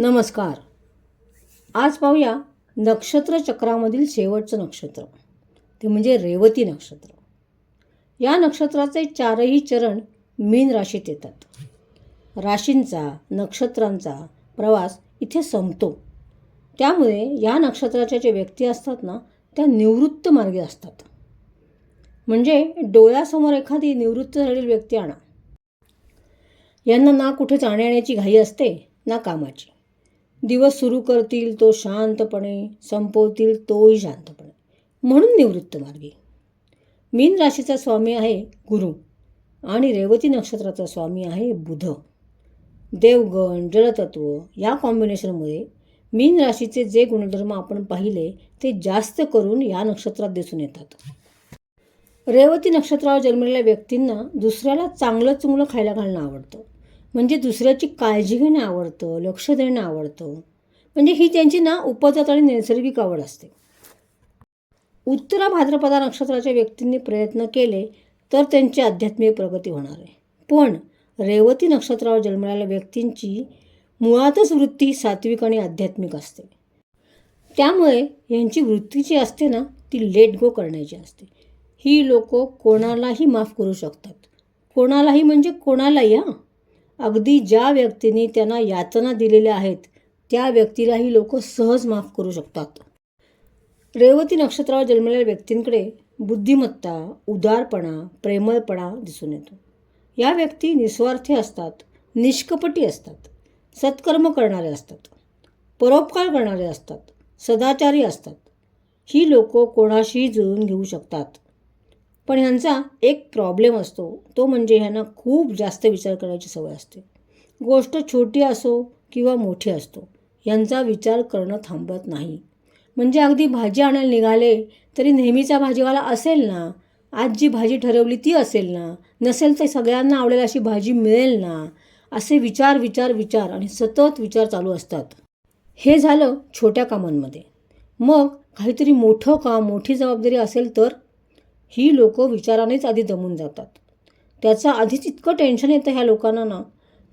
नमस्कार. आज पाहूया नक्षत्र चक्रामधील शेवटचं नक्षत्र. ते म्हणजे रेवती नक्षत्र. या नक्षत्राचे चारही चरण मीन राशीत येतात. राशींचा नक्षत्रांचा प्रवास इथे संपतो. त्यामुळे या नक्षत्राच्या जे व्यक्ती असतात ना त्या निवृत्त मार्गी असतात. म्हणजे डोळ्यासमोर एखादी निवृत्त झालेली व्यक्ती आणा. यांना ना कुठे जाण्याची घाई असते ना कामाची. दिवस सुरू करतील तो शांतपणे संपवतील तोही शांतपणे. म्हणून निवृत्त मार्गी. मीन राशीचा स्वामी आहे गुरु आणि रेवती नक्षत्राचा स्वामी आहे बुध. देवगण जलतत्व या कॉम्बिनेशनमुळे मीन राशीचे जे गुणधर्म आपण पाहिले ते जास्त करून या नक्षत्रात दिसून येतात. रेवती नक्षत्रावर जन्मलेल्या व्यक्तींना दुसऱ्याला चांगलं चुंगलं खायला घालणं आवडतं. म्हणजे दुसऱ्याची काळजी घेणं आवडतं लक्ष देणं आवडतं. म्हणजे ही त्यांची ना उपजात आणि नैसर्गिक आवड असते. उत्तरा भाद्रपदा नक्षत्राच्या व्यक्तींनी प्रयत्न केले तर त्यांची आध्यात्मिक प्रगती होणार आहे. पण रेवती नक्षत्रावर जन्मलेल्या व्यक्तींची मुळातच वृत्ती सात्विक आणि आध्यात्मिक असते. त्यामुळे यांची वृत्ती जी असते ना ती लेट गो करण्याची असते. ही लोक कोणालाही माफ करू शकतात. कोणालाही म्हणजे कोणालाही हां. अगदी ज्या व्यक्तीने त्यांना यातना दिलेल्या आहेत त्या व्यक्तीलाही लोक सहज माफ करू शकतात. रेवती नक्षत्रावर जन्मलेल्या व्यक्तींकडे बुद्धिमत्ता उदारपणा प्रेमळपणा दिसून येतो. या व्यक्ती निस्वार्थी असतात निष्कपटी असतात सत्कर्म करणारे असतात परोपकार करणारे असतात सदाचारी असतात. ही लोक कोणाशीही जुळून घेऊ शकतात. पण ह्यांचा एक प्रॉब्लेम असतो. तो म्हणजे ह्यांना खूप जास्त विचार करायची सवय असते. गोष्ट छोटी असो किंवा मोठी असतो यांचा विचार करणं थांबत नाही. म्हणजे अगदी भाजी आणायला निघाले तरी नेहमीचा भाजीवाला असेल ना? आज जी भाजी ठरवली ती असेल ना? नसेल तर सगळ्यांना आवडेल अशी भाजी मिळेल ना? असे विचार विचार विचार आणि सतत विचार चालू असतात. हे झालं छोट्या कामांमध्ये. मग काहीतरी मोठं काम मोठी जबाबदारी असेल तर ही लोक विचारानेच आधी दमून जातात. त्याचा आधीच इतकं टेन्शन येतं ह्या लोकांना ना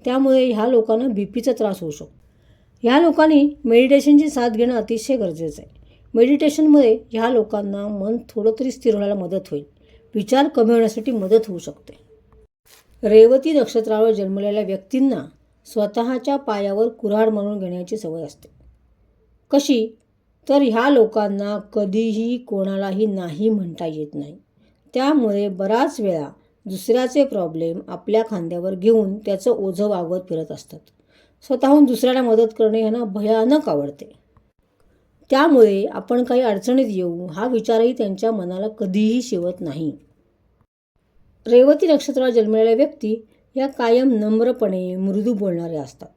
त्यामुळे ह्या लोकांना बी पीचा त्रास होऊ शकतो. ह्या लोकांनी मेडिटेशनची साथ घेणं अतिशय गरजेचं आहे. मेडिटेशनमुळे ह्या लोकांना मन थोडं तरी स्थिर होण्याला मदत होईल. विचार कमी होण्यासाठी मदत होऊ शकते. रेवती नक्षत्रावर जन्मलेल्या व्यक्तींना स्वतःच्या पायावर कुऱ्हाड म्हणून घेण्याची सवय असते. कशी? तर ह्या लोकांना कधीही कोणालाही नाही म्हणता येत नाही. त्यामुळे बराच वेळा दुसऱ्याचे प्रॉब्लेम आपल्या खांद्यावर घेऊन त्याचं ओझं वागवत फिरत असतात. स्वतःहून दुसऱ्याला मदत करणे यांना भयानक आवडते. त्यामुळे आपण काही अडचणीत येऊ हा विचारही त्यांच्या मनाला कधीही शिवत नाही. रेवती नक्षत्रात जन्मलेल्या व्यक्ती या कायम नम्रपणे मृदू बोलणाऱ्या असतात.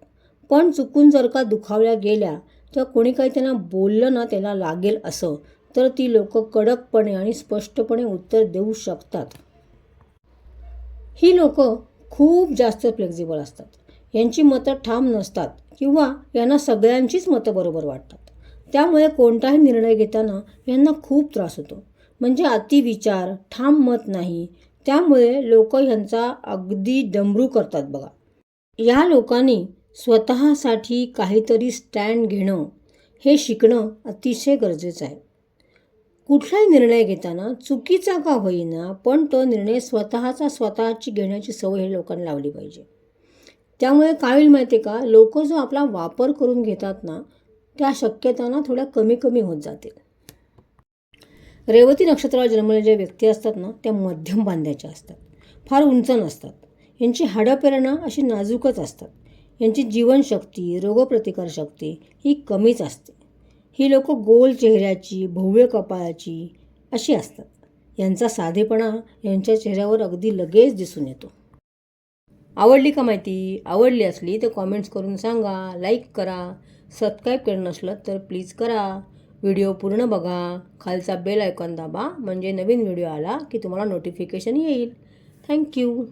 पण चुकून जर का दुखावल्या गेल्या तेव्हा कोणी काही त्यांना बोललं ना त्याला लागेल असं तर ती लोक कडकपणे आणि स्पष्टपणे उत्तर देऊ शकतात. ही लोक खूप जास्त फ्लेक्झिबल असतात. यांची मतं ठाम नसतात किंवा यांना सगळ्यांचीच मतं बरोबर वाटतात. त्यामुळे कोणताही निर्णय घेताना यांना खूप त्रास होतो. म्हणजे अतिविचार ठाम मत नाही. त्यामुळे लोक ह्यांचा अगदी डमरू करतात बघा. या लोकांनी स्वतःसाठी काहीतरी स्टँड घेणं हे शिकणं अतिशय गरजेचं आहे. कुठलाही निर्णय घेताना चुकीचा का होईना पण तो निर्णय स्वतःचा स्वतःची घेण्याची सवय हे लोकांना लावली पाहिजे. त्यामुळे काय होईल माहिती आहे का? लोक जो आपला वापर करून घेतात ना त्या शक्यताना थोड्या कमी कमी होत जातील. रेवती नक्षत्रावर जन्मलेल्या ज्या व्यक्ती असतात ना त्या मध्यम बांध्याच्या असतात. फार उंच नसतात. यांची हाडपेरणा अशी नाजूकच असतात. यांची जीवनशक्ती रोगप्रतिकारशक्ती ही कमीच असते. ही लोक गोल चेहऱ्याची भव्य कपाळाची अशी असतात. यांचा साधेपणा यांच्या चेहऱ्यावर अगदी लगेच दिसून येतो. आवडली का माहिती? आवडली असली तर कॉमेंट्स करून सांगा लाईक करा. सबस्क्राईब केलं नसलं तर प्लीज करा. व्हिडिओ पूर्ण बघा. खालचा बेल आयकॉन दाबा. म्हणजे नवीन व्हिडिओ आला की तुम्हाला नोटिफिकेशन येईल. थँक्यू